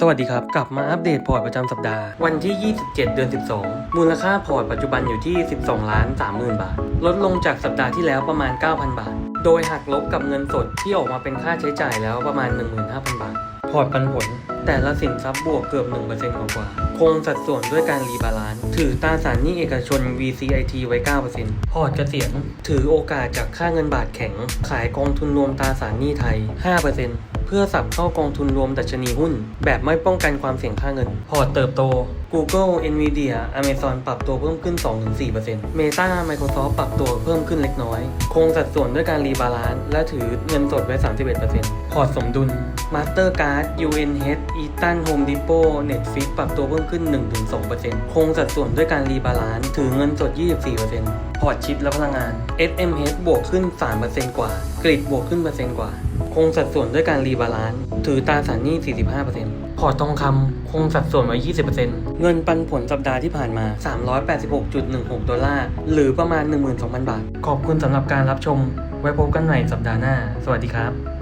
สวัสดีครับ กลับมาอัปเดตพอร์ตประจำสัปดาห์ วันที่ 27 เดือน 12 มูลค่าพอร์ตปัจจุบันอยู่ที่ 12 ล้าน 30,000 บาท ลดลงจากสัปดาห์ที่แล้วประมาณ 9,000 บาท โดยหักลบกับเงินสดที่ออกมาเป็นค่าใช้จ่ายแล้วประมาณ 15,000 บาท พอร์ตปันผล แต่ละสินทรัพย์บวกเกือบ 1%กว่ากว่า คงสัดส่วนด้วยการรีบาลานซ์ ถือตราสารหนี้เอกชน VCIT ไว้ 9%พอร์ตเกษียณ ถือโอกาสจากค่าเงินบาทแข็ง ขายกองทุนรวมตราสารหนี้ไทย5%เพื่อสับเข้ากองทุนรวมดัชนีหุ้น แบบไม่ป้องกันความเสี่ยงค่าเงิน พอร์ตเติบโต Google Nvidia Amazon ปรับตัวเพิ่มขึ้น 2-4% Meta Microsoft ปรับตัวเพิ่มขึ้นเล็กน้อย คงสัดส่วนด้วยการรีบาลานซ์และถือเงินสดไว้ 31%พอร์ตสมดุล Mastercard UNH Eaton Home Depot Netflix ปรับตัวเพิ่มขึ้น 1-2%คงสัดส่วนด้วยการรีบาลานซ์ถือเงินสด 24%พอร์ตชิปและพลังงาน SMH บวกขึ้น 3%กว่า กริดบวกขึ้นเปอร์เซ็นต์กว่า คงสัดส่วนด้วยการรีบาลานซ์ถือตราสารหนี้ 45%พอร์ตทองคำคงสัดส่วนไว้ 20%เงินปันผลสัปดาห์ที่ผ่านมา 386.16 ดอลลาร์ หรือประมาณ 12,000 บาท ขอบคุณสำหรับการรับชม ไว้พบกันใหม่สัปดาห์หน้า สวัสดีครับ